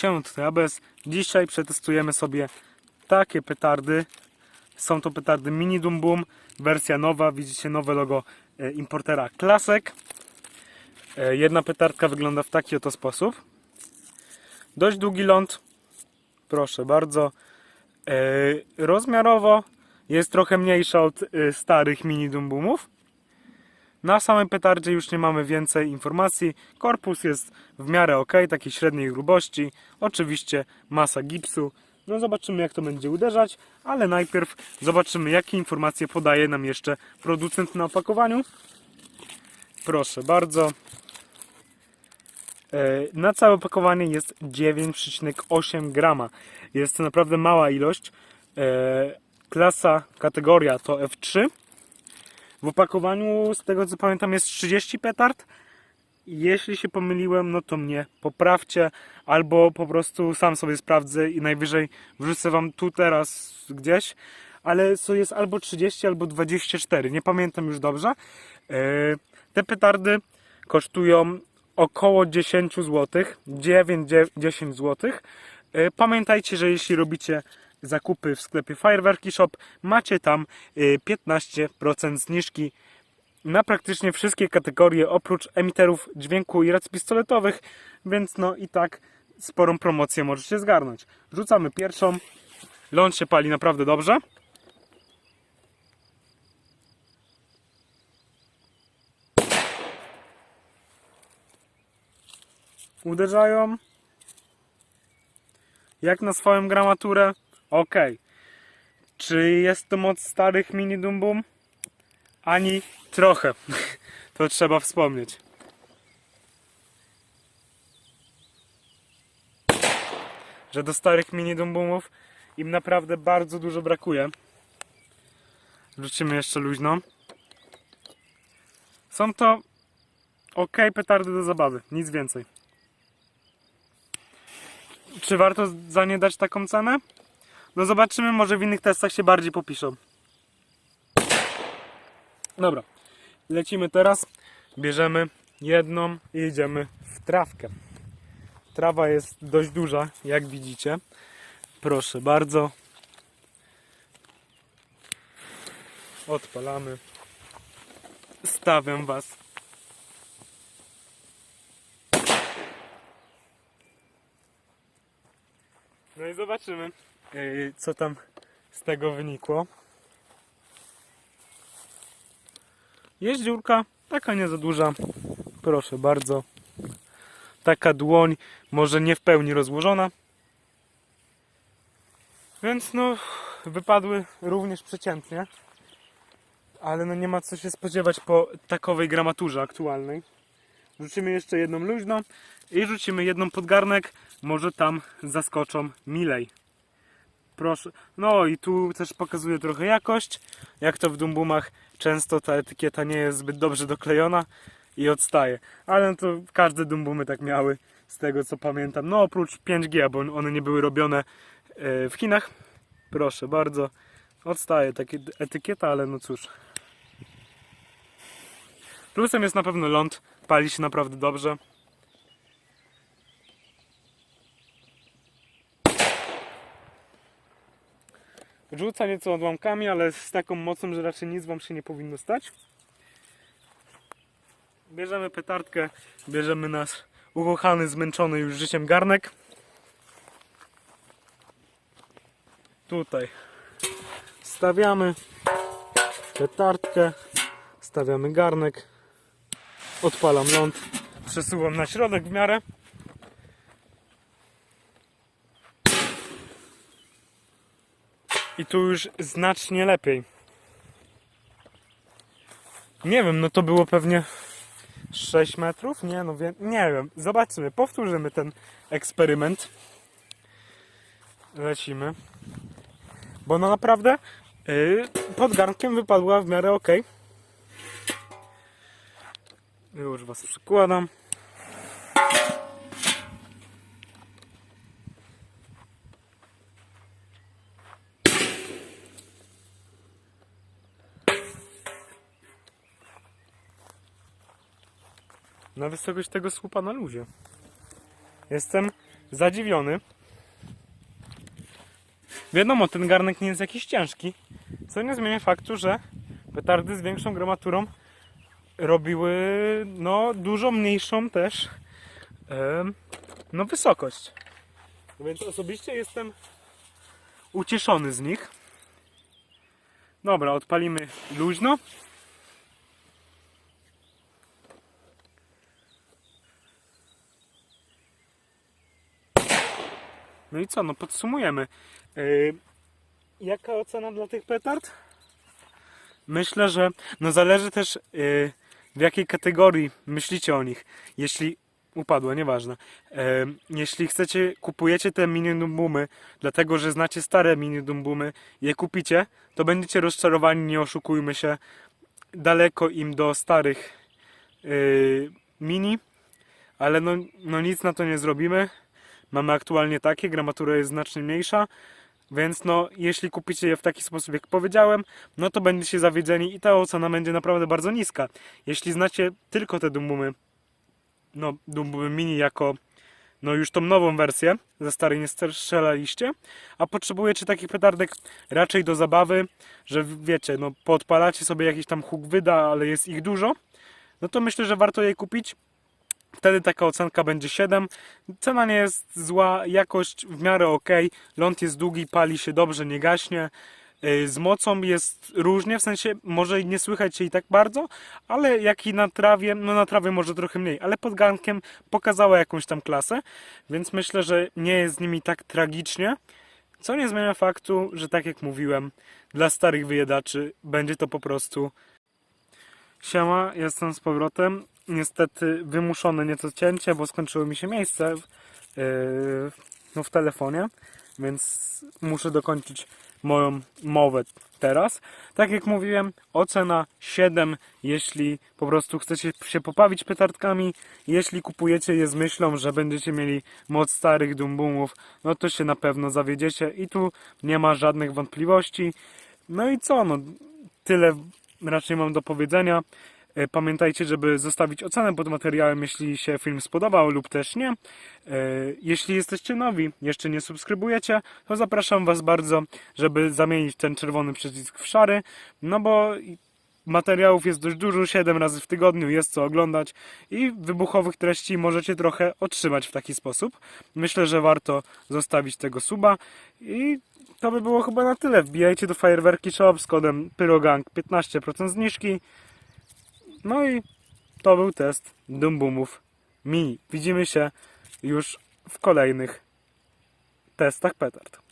Tutaj ABS. Dzisiaj przetestujemy sobie takie petardy. Są to petardy Mini Dum Boom, wersja nowa. Widzicie nowe logo e, importera Klasek. E, Jedna petardka wygląda w taki oto sposób. Dość długi ląd. Proszę bardzo. E, Rozmiarowo jest trochę mniejsza od starych Mini Dum Boomów. Na samej petardzie już nie mamy więcej informacji. Korpus jest w miarę ok, takiej średniej grubości. Oczywiście masa gipsu. No zobaczymy jak to będzie uderzać, ale najpierw zobaczymy jakie informacje podaje nam jeszcze producent na opakowaniu. Proszę bardzo. E, Na całe opakowanie jest 9,8 grama. Jest to naprawdę mała ilość. E, Klasa, kategoria to F3. W opakowaniu, z tego co pamiętam, jest 30 petard. Jeśli się pomyliłem, no to mnie poprawcie, albo po prostu sam sobie sprawdzę i najwyżej wrzucę wam tu teraz gdzieś. Ale co jest albo 30, albo 24, nie pamiętam już dobrze. E, Te petardy kosztują około 10 zł, 9-10 zł. Pamiętajcie, że jeśli robicie zakupy w sklepie Fireworki Shop, macie tam e, 15% zniżki na praktycznie wszystkie kategorie oprócz emiterów dźwięku i rac pistoletowych, więc no i tak sporą promocję możecie zgarnąć. Rzucamy pierwszą. Ląd się pali naprawdę dobrze. Uderzają. Jak na swoją gramaturę? Ok. Czy jest to moc starych mini Dum Boom? Ani trochę. To trzeba wspomnieć. Że do starych mini Dum Boomów im naprawdę bardzo dużo brakuje. Wrócimy jeszcze luźno. Są to ok petardy do zabawy, nic więcej. Czy warto za nie dać taką cenę? No zobaczymy, może w innych testach się bardziej popiszą. Dobra, lecimy teraz. Bierzemy jedną i idziemy w trawkę. Trawa jest dość duża, jak widzicie. Proszę bardzo. Odpalamy. Stawiam Was. No i zobaczymy, co tam z tego wynikło. Jest dziurka, taka nie za duża. Proszę bardzo. Taka dłoń, może nie w pełni rozłożona. Więc no, wypadły również przeciętnie. Ale no nie ma co się spodziewać po takowej gramaturze aktualnej. Rzucimy jeszcze jedną luźną i rzucimy jedną pod garnek. Może tam zaskoczą milej. Proszę. No i tu też pokazuje trochę jakość. Jak to w Dumbumach często ta etykieta nie jest zbyt dobrze doklejona i odstaje. Ale to każde Dumbumy tak miały z tego co pamiętam. No oprócz 5G, bo one nie były robione e, w Chinach. Proszę bardzo. Odstaje taka etykieta, ale no cóż. Plusem jest na pewno ląd. Pali się naprawdę dobrze. Rzuca nieco odłamkami, ale z taką mocą, że raczej nic wam się nie powinno stać. Bierzemy petardkę, bierzemy nasz ukochany, zmęczony już życiem garnek. Tutaj stawiamy petardkę, stawiamy garnek, odpalam ląd, przesuwam na środek w miarę. I tu już znacznie lepiej. Nie wiem, no to było pewnie 6 metrów? Nie, no wie, nie wiem. Zobaczymy, powtórzymy ten eksperyment. Lecimy. Bo no naprawdę yy, pod garnkiem wypadła w miarę ok. Już was przykładam. Na wysokość tego słupa na luzie. Jestem zadziwiony. Wiadomo, ten garnek nie jest jakiś ciężki, co nie zmienia faktu, że petardy z większą gramaturą robiły no, dużo mniejszą też no, wysokość. Więc osobiście jestem ucieszony z nich. Dobra, odpalimy luźno. No i co, no podsumujemy. Yy, jaka ocena dla tych petard? Myślę, że no zależy też yy, w jakiej kategorii myślicie o nich. Jeśli upadło, nieważne. Yy, jeśli chcecie, kupujecie te mini dumbumy, dlatego że znacie stare mini dumbumy, je kupicie, to będziecie rozczarowani, nie oszukujmy się. Daleko im do starych yy, mini, ale no, no nic na to nie zrobimy. Mamy aktualnie takie, gramatura jest znacznie mniejsza, więc no, jeśli kupicie je w taki sposób, jak powiedziałem, no to będziecie zawiedzeni i ta ocena będzie naprawdę bardzo niska. Jeśli znacie tylko te Dumbumy, no Dumbumy Mini jako no już tą nową wersję, ze starej nie strzelaliście, a potrzebujecie takich petardek raczej do zabawy, że wiecie, no podpalacie sobie jakiś tam huk wyda, ale jest ich dużo, no to myślę, że warto je kupić. Wtedy taka ocenka będzie 7. Cena nie jest zła, jakość w miarę ok. Ląd jest długi, pali się dobrze, nie gaśnie. Yy, Z mocą jest różnie, w sensie może nie słychać się i tak bardzo, ale jak i na trawie, no na trawie może trochę mniej, ale pod garnkiem pokazała jakąś tam klasę, więc myślę, że nie jest z nimi tak tragicznie. Co nie zmienia faktu, że tak jak mówiłem, dla starych wyjedaczy będzie to po prostu Siema, jestem z powrotem. Niestety wymuszone nieco cięcie, bo skończyło mi się miejsce yy, no w telefonie, więc muszę dokończyć moją mowę teraz. Tak jak mówiłem, ocena 7, jeśli po prostu chcecie się popawić petardkami, jeśli kupujecie je z myślą, że będziecie mieli moc starych dumbumów, no to się na pewno zawiedziecie i tu nie ma żadnych wątpliwości. No i co, no tyle raczej mam do powiedzenia. E, Pamiętajcie, żeby zostawić ocenę pod materiałem, jeśli się film spodobał lub też nie. E, Jeśli jesteście nowi, jeszcze nie subskrybujecie, to zapraszam Was bardzo, żeby zamienić ten czerwony przycisk w szary, no bo materiałów jest dość dużo, 7 razy w tygodniu jest co oglądać i wybuchowych treści możecie trochę otrzymać w taki sposób. Myślę, że warto zostawić tego suba i to by było chyba na tyle. Wbijajcie do Fajerwerki Shop z kodem PYROGANG 15% zniżki. No i to był test Dumbumów Mini. Widzimy się już w kolejnych testach petard.